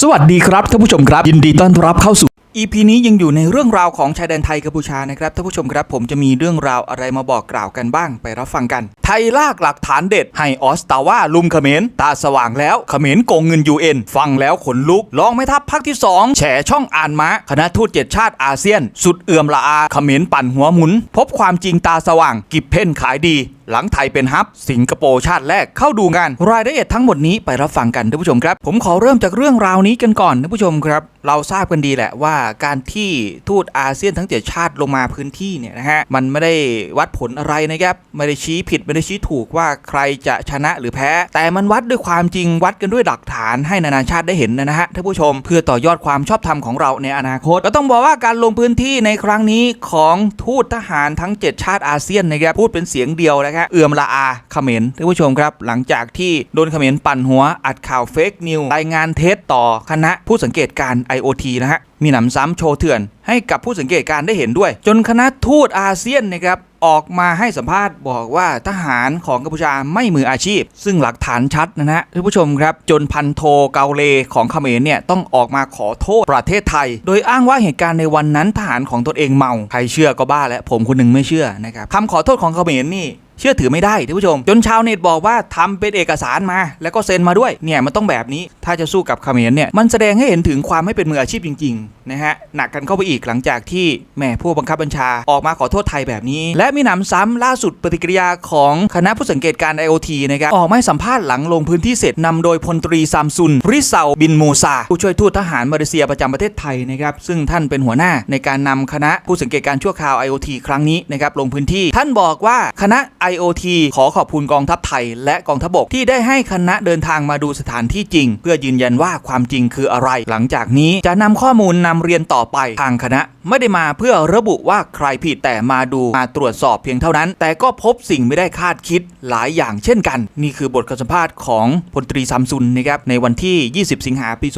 สวัสดีครับท่านผู้ชมครับ ยินดีต้อนรับเข้าสู่ EP นี้ยังอยู่ในเรื่องราวของชายแดนไทยกัมพูชานะครับท่านผู้ชมครับผมจะมีเรื่องราวอะไรมาบอกกล่าวกันบ้างไปรับฟังกัน ไทยลากหลักฐานเด็ด ให้ออสตาว่าลุมเขมรตาสว่างแล้วเขมรโกงเงิน UN ฟังแล้วขนลุกลองไม่ทัพภาคที่ 2 แฉช่องอ่านม้าคณะทูตเจ็ดชาติอาเซียน สุดเอื่อมละอาเขมรปั่นหัวหมุน พบความจริงตาสว่าง กิบเพ่นขายดี หลังไทยเป็นฮับ สิงคโปร์ชาติแรกเข้าดูงาน รายละเอียดทั้งหมดนี้ไปรับฟังกันท่านผู้ชมครับ ผมขอเริ่มจากเรื่องราวนี้กันก่อนท่านผู้ชมครับ เราทราบกันดีแหละว่าการที่ทูตอาเซียนทั้งเจ็ดชาติลงมาพื้นที่เนี่ยนะฮะมันไม่ได้วัดผลอะไรนะครับไม่ได้ชี้ผิดไม่ได้ชี้ถูกว่าใครจะชนะหรือแพ้ แต่มันวัดด้วยความจริงวัดกันด้วยหลักฐานให้นานาชาติได้เห็นนะฮะท่านผู้ชม เพื่อต่อยอดความชอบธรรมของเราในอนาคตก็ต้องบอกว่าการลงพื้นที่ในครั้งนี้ของทูตทหารทั้ง 7 ชาติอาเซียนนะครับพูดเป็นเสียงเดียวนะครับเอื่อมละอาเขมรท่านผู้ชมครับ หลังจากที่โดนเขมรปั่นหัวอัดข่าวเฟกนิวรายงานเท็จต่อคณะผู้สังเกตการ IoT นะฮะมีหนำซ้ำโชว์เถื่อน ให้กับผู้สังเกตการได้เห็นด้วย จนคณะทูตอาเซียนนะครับออกมาให้สัมภาษณ์บอกว่าทหารของกัมพูชาไม่มืออาชีพ ซึ่งหลักฐานชัดนะฮะท่านผู้ชมครับ จนพันโทเกาเลของเขมรเนี่ยต้องออกมาขอโทษประเทศไทย โดยอ้างว่าเหตุการณ์ในวันนั้นทหารของตนเองเมา ใครเชื่อก็บ้าแล้วผมคนหนึ่งไม่เชื่อนะครับคำขอโทษของเขมรนี่ เชื่อถือไม่ได้ท่านผู้ชม จนชาวเน็ตบอกว่าทำเป็นเอกสารมา แล้วก็เซ็นมาด้วยเนี่ยมันต้องแบบนี้ถ้าจะสู้กับเขมรเนี่ยมันแสดงให้เห็นถึงความไม่เป็นมืออาชีพจริงๆนะฮะหนักกันเข้าไปอีกหลังจากที่แหม่ผู้บังคับบัญชาออกมาขอโทษไทยแบบนี้ และมีหนำซ้ำล่าสุดปฏิกิริยาของคณะผู้สังเกตการ IoT นะครับออกมาสัมภาษณ์หลังลงพื้นที่เสร็จนำโดยพลตรีซัมซุนริเซาบินมูซาผู้ช่วยทูตทหารมาเลเซียประจำประเทศไทยนะครับซึ่งท่านเป็นหัวหน้าในการนำคณะผู้สังเกตการชั่วคราว IoT ครั้งนี้นะครับลงพื้นที่ท่านบอกว่าคณะ IoT ขอขอบคุณกองทัพไทย และกองทัพบกที่ได้ให้คณะเดินทางมาดูสถานที่จริง เพื่อยืนยันว่าความจริงคืออะไร หลังจากนี้จะนำข้อมูลนำเรียนต่อไปทางคณะไม่ได้มาเพื่อระบุว่าใครผิดแต่มาดูมาตรวจสอบเพียงเท่านั้น แต่ก็พบสิ่งไม่ได้คาดคิดหลายอย่างเช่นกัน นี่คือบทสัมภาษณ์ของพลตรีซัมซุนนะครับในวันที่ 20 สิงหาปี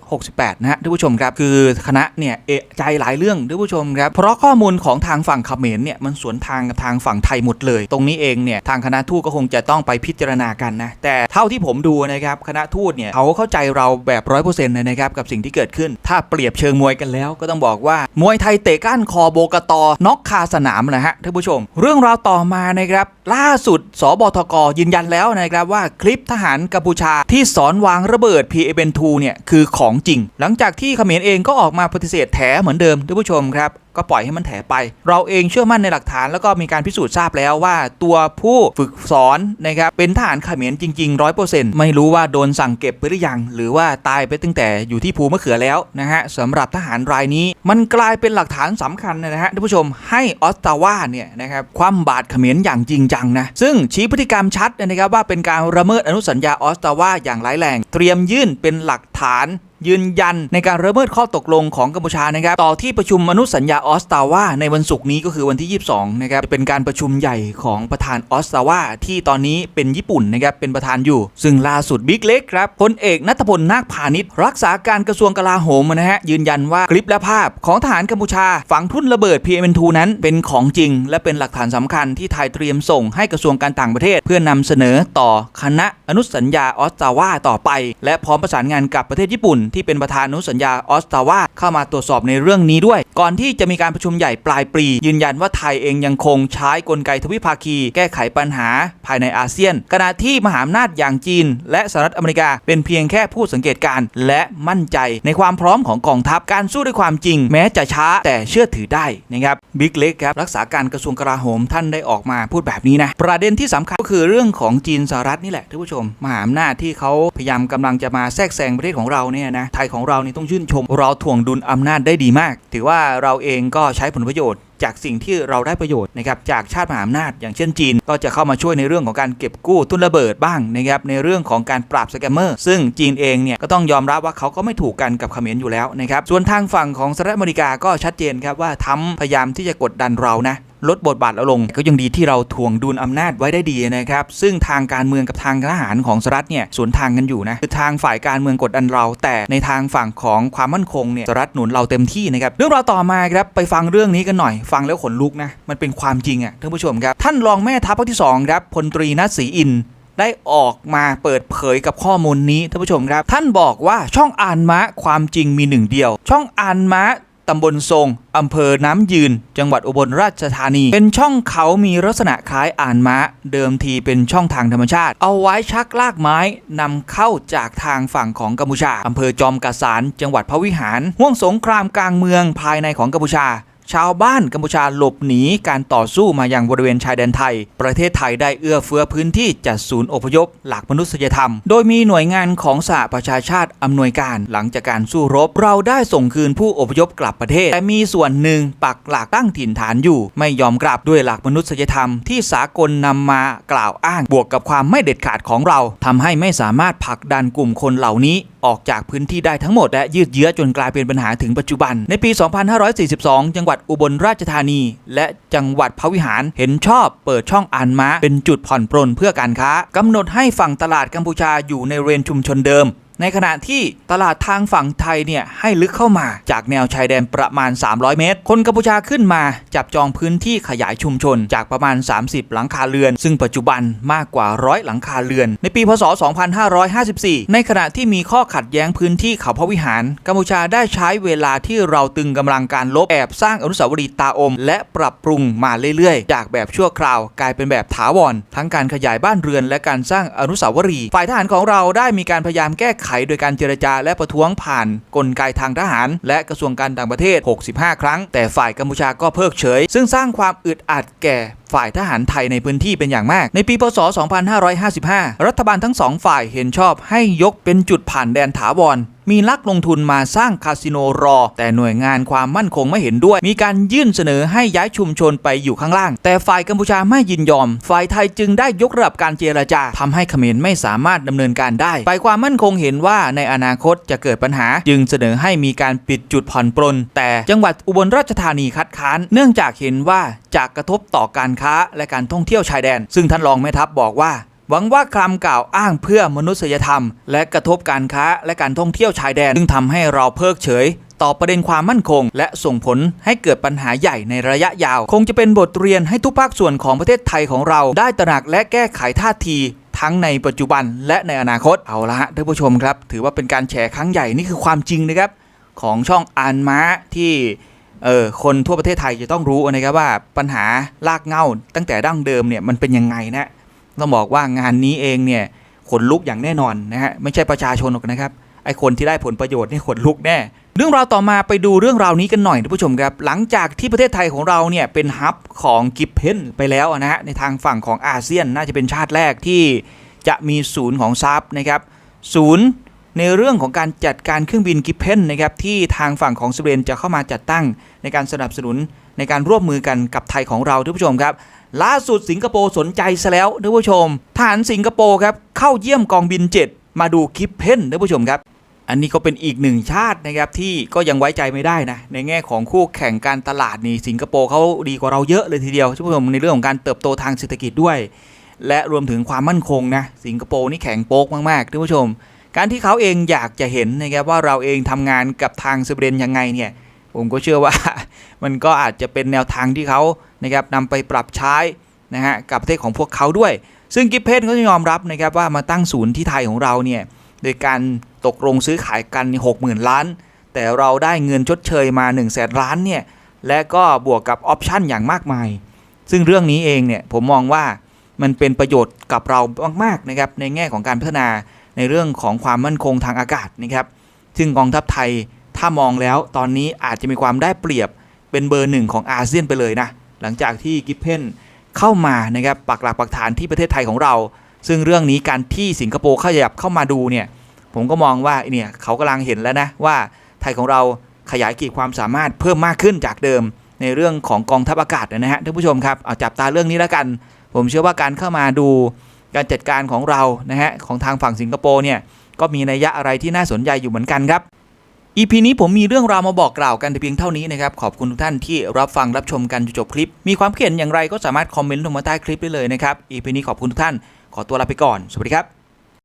2568 นะฮะท่านผู้ชมครับคือคณะเนี่ยเอะใจหลายเรื่องท่านผู้ชมครับเพราะข้อมูลของทางฝั่งเขมรเนี่ยมันสวนทางกับทางฝั่งไทยหมดเลยตรงนี้เองเนี่ยทางคณะทูตก็คงจะต้องไปพิจารณากันนะแต่เท่าที่ผมดูนะครับคณะทูตเนี่ยเขาเข้าใจเราแบบร้อยเปอร์เซ็นต์เลยนะครับกับสิ่งที่เกิดขึ้น ถ้าเปรียบเชิงมวยกันแล้ว ก็ต้องบอกว่ามวยไทยเตะก้านคอโบกตอน็อกคาสนามนะฮะท่านผู้ชม เรื่องราวต่อมานะครับ ล่าสุด สบทกยืนยันแล้วนะครับว่าคลิปทหารกัมพูชาที่สอนวางระเบิด PA2 เนี่ยคือของจริง หลังจากที่เขมรเองก็ออกมาปฏิเสธแถเหมือนเดิมท่านผู้ชมครับก็ปล่อยให้มันแถไป เราเองเชื่อมั่นในหลักฐานแล้วก็มีการพิสูจน์ทราบแล้วว่า ตัวผู้ฝึกสอนนะครับเป็นทหารเขมรจริงๆร้อยเปอร์เซ็นต์ไม่รู้ว่าโดนสั่งเก็บไปหรือยัง หรือว่าตายไปตั้งแต่อยู่ที่ภูมะเขือแล้วนะฮะสำหรับทหารรายนี้ มันกลายเป็นหลักฐานสำคัญนะฮะท่านผู้ชมให้ออสตาว่าเนี่ยนะครับคว่ำบาตรเขมรอย่างจริงจังนะ ซึ่งชี้พฤติกรรมชัดนะครับว่าเป็นการระเมิดอนุสัญญาออสตาว่าอย่างร้ายแรง เตรียมยื่นเป็นหลักฐาน ยืนยันในการระเมิดข้อตกลงของกัมพูชานะครับต่อที่ประชุมมนุษยสัญญาออสตาว่าในวันศุกร์นี้ก็คือวันที่ 22 นะครับเป็นการประชุมใหญ่ของประธานออสตาว่าที่ตอนนี้เป็นญี่ปุ่นนะครับเป็นประธานอยู่ ซึ่งล่าสุดบิ๊กเล็กครับพลเอกนัทพลนาคพาณิชย์รักษาการกระทรวงกลาโหมนะฮะยืนยันว่าคลิปและภาพของทหารกัมพูชาฝังทุ่นระเบิด PM2 นั้นเป็นของจริง และเป็นหลักฐานสำคัญที่ไทยเตรียมส่งให้กระทรวงการต่างประเทศ เพื่อนำเสนอต่อคณะอนุสัญญาออสตาว่าต่อไป และพร้อมประสานงานกับประเทศญี่ปุ่นที่เป็นประธานอนุสัญญาออสตาว่าเข้ามาตรวจสอบในเรื่องนี้ด้วย ก่อนที่จะมีการประชุมใหญ่ปลายปี ยืนยันว่าไทยเองยังคงใช้กลไกทวิภาคี แก้ไขปัญหาภายในอาเซียน ขณะที่มหาอำนาจอย่างจีน และสหรัฐอเมริกา เป็นเพียงแค่ผู้สังเกตการณ์และมั่นใจในความพร้อมของกองทัพการสู้ด้วยความจริง แม้จะช้าแต่เชื่อถือได้นะครับบิ๊กเล็กครับรักษาการกระทรวงกลาโหมท่านได้ออกมาพูดแบบนี้นะประเด็นที่สำคัญก็คือเรื่องของจีนสหรัฐนี่แหละท่านผู้ชมมหาอำนาจที่เขาพยายามกำลังจะมาแทรกแซงประเทศของเราเนี่ยนะไทยของเรานี่ต้องชื่นชม เราถ่วงดุลอำนาจได้ดีมาก ถือว่าเราเองก็ใช้ผลประโยชน์จากสิ่งที่เราได้ประโยชน์นะครับจากชาติมหาอำนาจ อย่างเช่นจีน ก็จะเข้ามาช่วยในเรื่องของการเก็บกู้ทุนระเบิดบ้างนะครับในเรื่องของการปราบสแกมเมอร์ ซึ่งจีนเองเนี่ยก็ต้องยอมรับว่าเขาก็ไม่ถูกกันกับเขมรอยู่แล้วนะครับส่วนทางฝั่งของสหรัฐอเมริกาก็ชัดเจนครับว่าทำพยายามที่จะกดดันเรานะ ลดบทบาทเราลง ก็ยังดีที่เราถ่วงดุลอำนาจไว้ได้ดีนะครับ ซึ่งทางการเมืองกับทางทหารของสหรัฐเนี่ยสวนทางกันอยู่นะคือทางฝ่ายการเมืองกดดันเรา แต่ในทางฝั่งของความมั่นคงเนี่ยสหรัฐหนุนเราเต็มที่นะครับเรื่องราวต่อมาครับไปฟังเรื่องนี้กันหน่อย ฟังแล้วขนลุกนะมันเป็นความจริงอะท่านผู้ชมครับท่านรองแม่ทัพภาคที่สองครับพลตรีนัทศรีอินได้ออกมาเปิดเผยกับข้อมูลนี้ท่านผู้ชมครับ ท่านบอกว่าช่องอ่านม้าความจริงมีหนึ่งเดียว ช่องอ่านม้า ตำบลทรงอำเภอน้ำยืน จังหวัดอุบลราชธานี เป็นช่องเขามีลักษณะคล้ายอ่านม้า เดิมทีเป็นช่องทางธรรมชาติ เอาไว้ชักลากไม้นำเข้าจากทางฝั่งของกัมพูชาอำเภอจอมกาสานจังหวัดพระวิหาร ห่วงสงครามกลางเมืองภายในของกัมพูชา ชาวบ้านกัมพูชาหลบหนีการต่อสู้มาอยังบริเวณชายแดนไทย ประเทศไทยได้เอื้อเฟื้อพื้นที่จัดศูนย์อพยพ หลักมนุษยธรรม โดยมีหน่วยงานของสหประชาชาติอำนวยการ หลังจากการสู้รบ เราได้ส่งคืนผู้อพยพกลับประเทศ แต่มีส่วนหนึ่งปักหลักตั้งถิ่นฐานอยู่ ไม่ยอมกลับด้วยหลักมนุษยธรรม ที่สากลนำมากล่าวอ้าง บวกกับความไม่เด็ดขาดของเราทำให้ไม่สามารถผลักดันกลุ่มคนเหล่านี้ออกจากพื้นที่ได้ทั้งหมด และยืดเยื้อจนกลายเป็นปัญหาถึงปัจจุบัน ในปี 2542 จังหวัดอุบลราชธานี และจังหวัดพระวิหารเห็นชอบเปิดช่องอ่านม้าเป็นจุดผ่อนปรนเพื่อการค้ากำหนดให้ฝั่งตลาดกัมพูชาอยู่ในเรนชุมชนเดิม ในขณะที่ตลาดทางฝั่งไทยเนี่ยให้ลึกเข้ามาจากแนวชายแดนประมาณ 300 เมตร คนกัมพูชาขึ้นมาจับจองพื้นที่ขยายชุมชนจากประมาณ 30 หลังคาเรือน ซึ่งปัจจุบันมากกว่าร้อยหลังคาเรือน ในปีพศ 2554 ในขณะที่มีข้อขัดแย้งพื้นที่เขาพระวิหาร กัมพูชาได้ใช้เวลาที่เราตึงกำลังการลบแอบสร้างอนุสาวรีย์ตาอม และปรับปรุงมาเรื่อยๆ จากแบบชั่วคราวกลายเป็นแบบถาวร ทั้งการขยายบ้านเรือนและการสร้างอนุสาวรีย์ฝ่ายทหารของเราได้มีการพยายามแก้ไขโดยการเจรจาและประท้วงผ่านกลไกทางทหาร และกระทรวงการต่างประเทศ 65 ครั้ง แต่ฝ่ายกัมพูชาก็เพิกเฉย ซึ่งสร้างความอึดอัดแก่ฝ่ายทหารไทยในพื้นที่เป็นอย่างมาก ในปี พศ 2555 รัฐบาลทั้งสองฝ่ายเห็นชอบให้ยกเป็นจุดผ่านแดนถาวร มีลักลงทุนมาสร้างคาสิโนรอ แต่หน่วยงานความมั่นคงไม่เห็นด้วย มีการยื่นเสนอให้ย้ายชุมชนไปอยู่ข้างล่าง แต่ฝ่ายกัมพูชาไม่ยินยอม ฝ่ายไทยจึงได้ยกระดับการเจรจาทำให้เขมรไม่สามารถดำเนินการได้ฝ่ายความมั่นคงเห็นว่าในอนาคตจะเกิดปัญหา จึงเสนอให้มีการปิดจุดผ่อนปรนแต่จังหวัดอุบลราชธานีคัดค้าน เนื่องจากเห็นว่าจะกระทบต่อการค้าและการท่องเที่ยวชายแดน ซึ่งท่านรองแม่ทัพบอกว่า หวังว่าคำกล่าวอ้างเพื่อมนุษยธรรม และกระทบการค้าและการท่องเที่ยวชายแดนซึ่งทำให้เราเพิกเฉยต่อประเด็นความมั่นคง และส่งผลให้เกิดปัญหาใหญ่ในระยะยาว คงจะเป็นบทเรียนให้ทุกภาคส่วนของประเทศไทยของเราได้ตระหนักและแก้ไขท่าที ทั้งในปัจจุบันและในอนาคตเอาละฮะท่านผู้ชมครับ ถือว่าเป็นการแฉครั้งใหญ่นี่คือความจริงนะครับ ของช่องอานม้าที่เออคนทั่วประเทศไทยจะต้องรู้นะครับว่าปัญหาลากเงาตั้งแต่ดั้งเดิมเนี่ยมันเป็นยังไงนะ ต้องบอกว่างานนี้เองเนี่ยขนลุกอย่างแน่นอนนะฮะไม่ใช่ประชาชนหรอกนะครับไอคนที่ได้ผลประโยชน์นี่ขนลุกแน่ เรื่องราวต่อมาไปดูเรื่องราวนี้กันหน่อยท่านผู้ชมครับ หลังจากที่ประเทศไทยของเราเนี่ยเป็นฮับของกิฟเพนไปแล้วนะฮะในทางฝั่งของอาเซียนน่าจะเป็นชาติแรกที่จะมีศูนย์ของซับนะครับศูนย์ในเรื่องของการจัดการเครื่องบินกิฟเพนนะครับที่ทางฝั่งของสเดนจะเข้ามาจัดตั้งในการสนับสนุนในการร่วมมือกันกับไทยของเราท่านผู้ชมครับ ล่าสุดสิงคโปร์สนใจซะแล้วท่านผู้ชมทหารสิงคโปร์ครับเข้าเยี่ยมกองบิน 7 มาดูกิฟเพนท่านผู้ชมครับ อันนี้ก็เป็นอีกหนึ่งชาตินะครับที่ก็ยังไว้ใจไม่ได้นะในแง่ของคู่แข่งการตลาดนี่สิงคโปร์เขาดีกว่าเราเยอะเลยทีเดียวท่านผู้ชมในเรื่องของการเติบโตทางเศรษฐกิจด้วย และรวมถึงความมั่นคงนะสิงคโปร์นี่แข็งโป๊กมากๆท่านผู้ชม การที่เขาเองอยากจะเห็นนะครับว่าเราเองทำงานกับทางสวีเดนยังไงเนี่ยผมก็เชื่อว่ามันก็อาจจะเป็นแนวทางที่เขา นะครับนำไปปรับใช้นะฮะกับประเทศของพวกเขาด้วย ซึ่งกิฟเพนเขาจะยอมรับนะครับว่ามาตั้งศูนย์ที่ไทยของเราเนี่ยโดยการตกลงซื้อขายกันหกหมื่นล้าน แต่เราได้เงินชดเชยมา1นึ่งแสนล้านเนี่ยและก็บวกกับออปชันอย่างมากมาย ซึ่งเรื่องนี้เองเนี่ยผมมองว่ามันเป็นประโยชน์กับเรามากๆนะครับในแง่ของการพัฒนาในเรื่องของความมั่นคงทางอากาศนะครับ ซึ่งกองทัพไทยถ้ามองแล้วตอนนี้อาจจะมีความได้เปรียบเป็นเบอร์หนึ่งของอาเซียนไปเลยนะ หลังจากที่กิฟเพนเข้ามานะครับปักหลักปักฐานที่ประเทศไทยของเรา ซึ่งเรื่องนี้การที่สิงคโปร์ขยับเข้ามาดูเนี่ยผมก็มองว่าเนี่ยเขากำลังเห็นแล้วนะว่าไทยของเราขยายขีดความสามารถเพิ่มมากขึ้นจากเดิมในเรื่องของกองทัพอากาศนะฮะท่านผู้ชมครับเอาจับตาเรื่องนี้แล้วกัน ผมเชื่อว่าการเข้ามาดูการจัดการของเรานะฮะของทางฝั่งสิงคโปร์เนี่ยก็มีนัยยะอะไรที่น่าสนใจอยู่เหมือนกันครับ อีพีนี้ผมมีเรื่องราวมาบอกกล่าวกันแต่เพียงเท่านี้นะครับ ขอบคุณทุกท่านที่รับฟังรับชมกันจนจบคลิป มีความคิดเห็นอย่างไรก็สามารถคอมเมนต์ลงมาใต้คลิปได้เลยนะครับอีพีนี้ขอบคุณทุกท่าน ขอตัวลาไปก่อน สวัสดีครับ